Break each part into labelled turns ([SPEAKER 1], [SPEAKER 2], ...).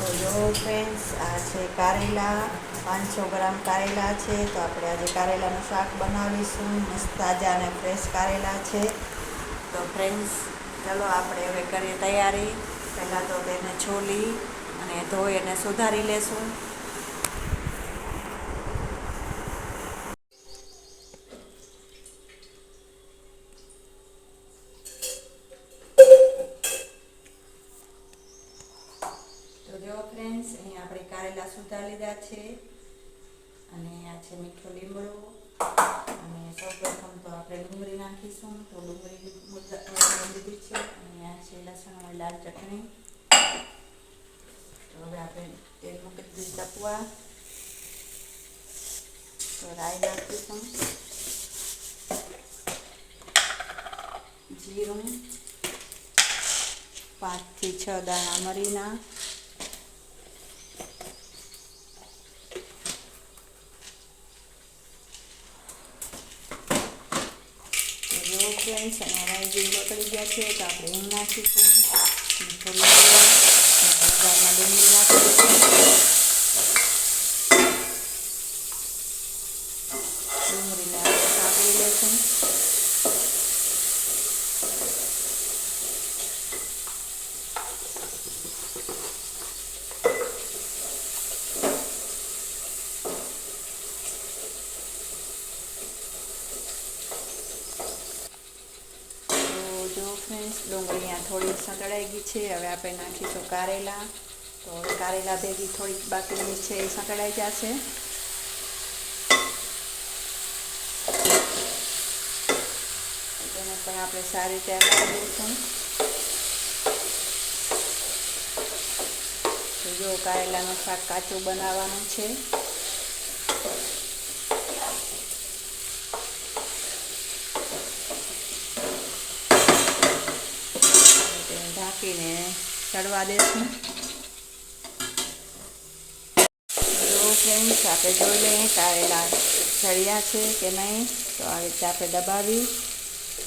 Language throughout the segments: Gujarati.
[SPEAKER 1] તો જો ફ્રેન્ડ્સ આ છે કારેલા, પાંચસો ગ્રામ કારેલા છે. તો આપણે આજે કારેલાનું શાક બનાવીશું. મસ્ત તાજા અને ફ્રેશ કારેલા છે. તો ફ્રેન્ડ્સ ચલો આપણે હવે કરીએ તૈયારી. પહેલાં તો તેને છોલી અને ધોઈ અને સુધારી લેશું તો જો ફ્રેન્ડ્સ અહીંયા આપણે કારેલા સુધા લીધા છે. અને આ છે મીઠો લીમડો. અને સૌપ્રથમ તો આપણે ડુંગળી નાખીશું. તો ડુંગળી લીધી છે. અને આ છે લસણ અને લાલ ચટણી. તો હવે આપણે તેલ મૂકી દીધું તપવા તો રાઈ નાખીશું. જીરું. પાંચથી છ દાણા મરીના તો જો ફ્રેન્ડ્સ અને રાઈ જેવી ગયા છે તો આપણે હિંગ નાખીશું. મીઠો ગારમાં ડુંગળી નાખીશું ડુંગળીને આપણે સાંકળી લેશું તો જો ફ્રેન્ડ્સ ડુંગળી અહીંયા થોડી સંતળાઈ ગઈ છે, હવે આપણે નાખીશું કારેલા. તો કારેલા ભેગી થોડીક બાકીની છે એ સંતળાઈ જશે. તેને પણ આપણે સારી રીતે હલાવી દઈશું જો કારેલાનું શાક કાચું બનાવવાનું છે તેને ઢાંકીને ચડવા દેશું જો ફ્રેન્ડ્સ આપણે જોઈ લઈએ કારેલા ચડ્યા છે કે નહીં? તો આ રીતે આપણે દબાવી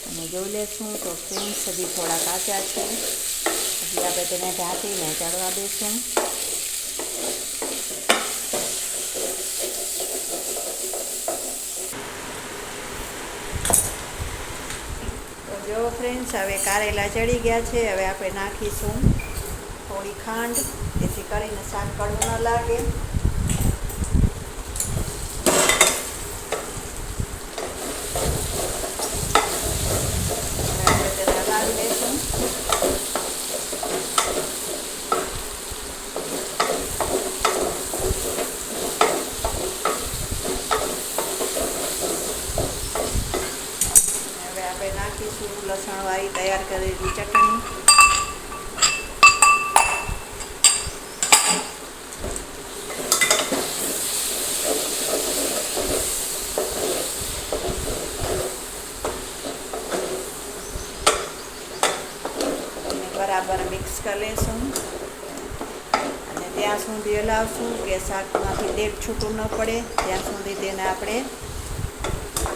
[SPEAKER 1] અને જોઈ લેશું. તો ફ્રેન્ડ્સ હજી થોડા કાચા છે. પછી આપણે તેને ઢાંકીને ચડવા દઈશું જો ફ્રેન્ડ્સ હવે કારેલા ચડી ગયા છે, હવે આપણે નાખીશું થોડી ખાંડ, જેથી કરીને શાક કડવું ન લાગે હવે આપણે તેને હલાવી લઈશું અને હવે આપણે નાખીશું લસણવાળી તૈયાર કરેલી ચટણી. બરાબર મિક્સ કરી લઈશું અને ત્યાં સુધી હલાવશું કે શાકમાંથી તેલ છૂટું ન પડે. ત્યાં સુધી તેને આપણે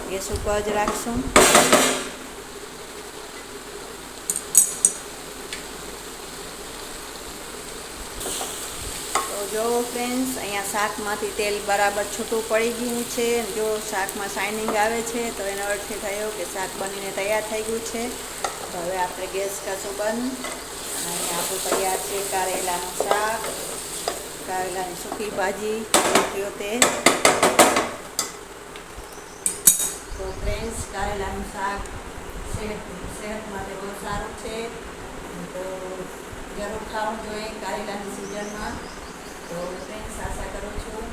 [SPEAKER 1] ગેસ ઉપર જ રાખશું. જો ફ્રેન્ડ્સ અહીંયા શાકમાંથી તેલ બરાબર છૂટું પડી ગયું છે. જો શાકમાં શાઇનિંગ આવે છે, તો એનો અર્થ થયો કે શાક બનીને તૈયાર થઈ ગયું છે. તો હવે આપણે ગેસ કરશું બંધ. અને આપણું તૈયાર છે કારેલાનું શાક. કારેલાની સૂકી ભાજી થયો તે. તો ફ્રેન્ડ્સ કારેલાનું શાક સેહત સેહત માટે બહુ સારું છે. તો જરૂર ખાવું જોઈએ કારેલાની સિઝનમાં તો ફ્રેન્ડ્સ આશા કરું છું